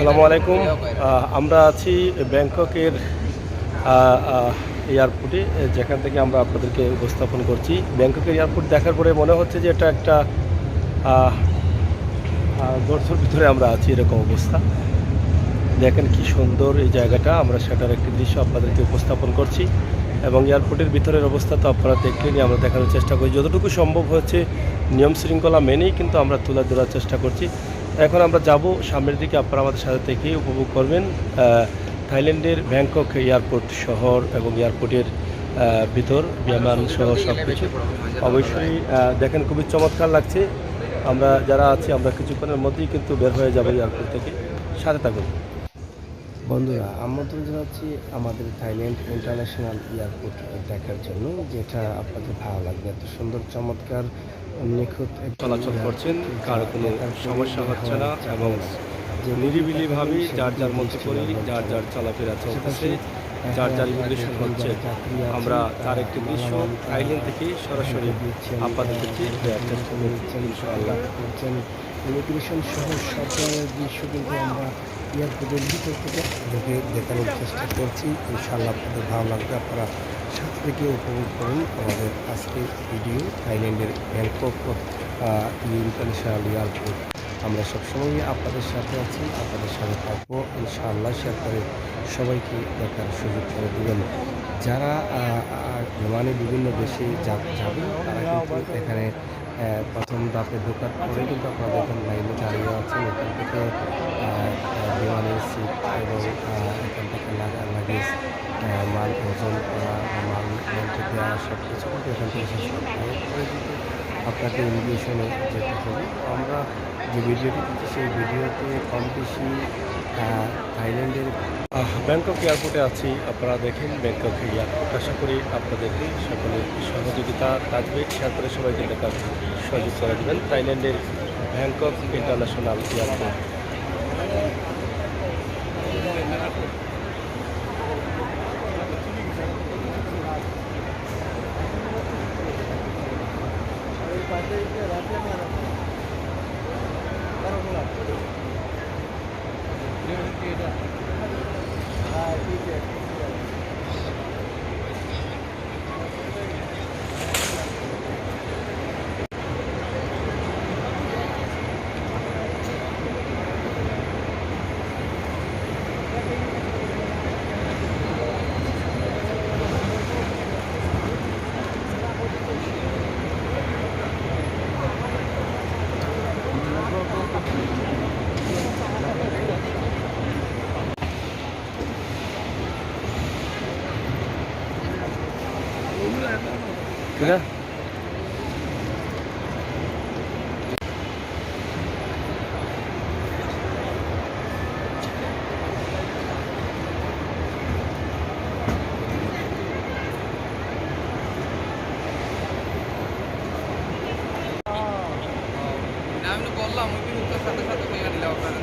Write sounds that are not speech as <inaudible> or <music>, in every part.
আসসালামু আলাইকুম। আমরা আছি ব্যাংককের এয়ারপোর্টে যেখান থেকে আমরা আপনাদেরকে উপস্থাপন করছি। ব্যাংককের এয়ারপোর্ট দেখার পরে মনে হচ্ছে যে এটা একটা আহ, ভিতরে আমরা আছি এরকম অবস্থা। দেখেন কি সুন্দর এই জায়গাটা আমরা সেটার একটি দৃশ্য আপনাদেরকে উপস্থাপন করছি। এবং এয়ারপোর্টের ভিতরের অবস্থা তো আপনারা দেখলেনই আমরা দেখানোর চেষ্টা করি। যতটুকু সম্ভব হচ্ছে নিয়ম শৃঙ্খলা মেনেই কিন্তু আমরা তুলে ধরার চেষ্টা করছি। এখন আমরা যাব সামনের দিকে, আপনারা আমাদের সাথে থেকে উপভোগ করবেন থাইল্যান্ডের ব্যাংকক এয়ারপোর্ট শহর এবং এয়ারপোর্টের ভিতর, বিমান সহ সব কিছু অবশ্যই দেখেন খুবই চমৎকার লাগছে। আমরা যারা আছি, আমরা কিছুক্ষণের মধ্যেই কিন্তু বের হয়ে যাব এয়ারপোর্ট থেকে। সাথে থাকুন। বন্ধুরা আমন্ত্রণ জানাচ্ছি আমাদের থাইল্যান্ড ইন্টারন্যাশনাল এয়ারপোর্ট দেখার জন্য যেটা আপনাদের ভালো লাগবে। এত সুন্দর চমৎকার নিখুঁত চলাচল করছেন কারও কোনো সমস্যা হচ্ছে না এবং যে নিরিবিলিভাবেই যার যার মধ্যে করে যার যার চলাফেরা চলতেছে যার যার ইমিগ্রেশন হচ্ছে আমরা তার একটি দৃশ্য থাইল্যান্ড থেকে সরাসরি দেওয়ার ইনশাআল্লাহ ইমিগ্রেশন সহ সব ধরনের দৃশ্য কিন্তু আমরা এয়ারপোর্টের ভিতর থেকে আপনাদেরকে দেখানোর চেষ্টা করছি। ইনশাআল্লাহ আপনাদের ভালো লাগবে। আপনারা সাথে থেকে উপভোগ করুন আমাদের আজকের ভিডিও থাইল্যান্ডের ব্যাংকক ইন্টারন্যাশনাল এয়ারপোর্ট। আমরা সবসময় আপনাদের সাথে আছি, আপনাদের সাথে থাকব। ইনশাআল্লাহ শেয়ার করে সবাইকে দেখার সুযোগ করে দেবেন। যারা বিমানে বিভিন্ন দেশে যা- যাবেন, তারা কিন্তু এখানে প্রথম ধাপে ঢোকার পরে কিন্তু আপনারা দেখেন লাইনে দাঁড়িয়ে আছেন। এখান থেকে বিমানের সিট এবং এখান থেকে লাগা লাগেজ মাল, ওজন করা মাল দেওয়া সব কিছু কিন্তু এখান থেকে শেষ আপনাকে ইমিগ্রেশনে যেতে হবে। আমরা যে ভিডিওটি সেই ভিডিওতে কম বেশি থাইল্যান্ডের ব্যাংকক এয়ারপোর্টে আছি। আপনারা দেখেন ব্যাংকক এয়ারপোর্ট আশা করি আপনাদের সকলের সহযোগিতা থাকবে শেয়ার করে সবাইকে দেখার সহযোগ করে দেবেন। থাইল্যান্ডের ব্যাংকক ইন্টারন্যাশনাল এয়ারপোর্ট। ঠিক আছে না, আমি তো বললাম ওই বিরুদ্ধের সাথে সাথে হয়ে নিলে আপনারা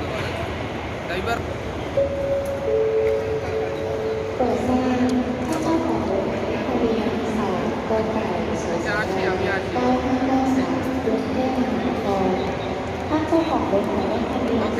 โอเค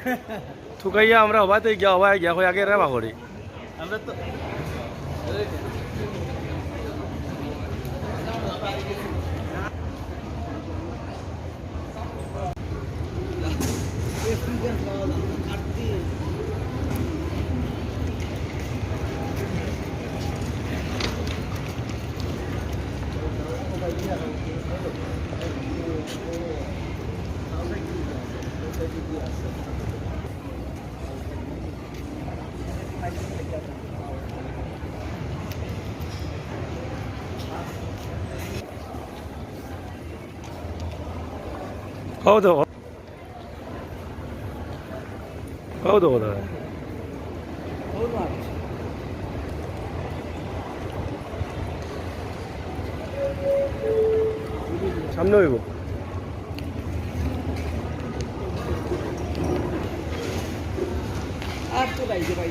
<laughs> থুকাইয়া আমরা হবাতে গিয়া হবাই গিয়া হয়ে আগে রেবা করি। আমরা তো 어우 더워 어우 더워다 잠놀고. 아또가 이제 봐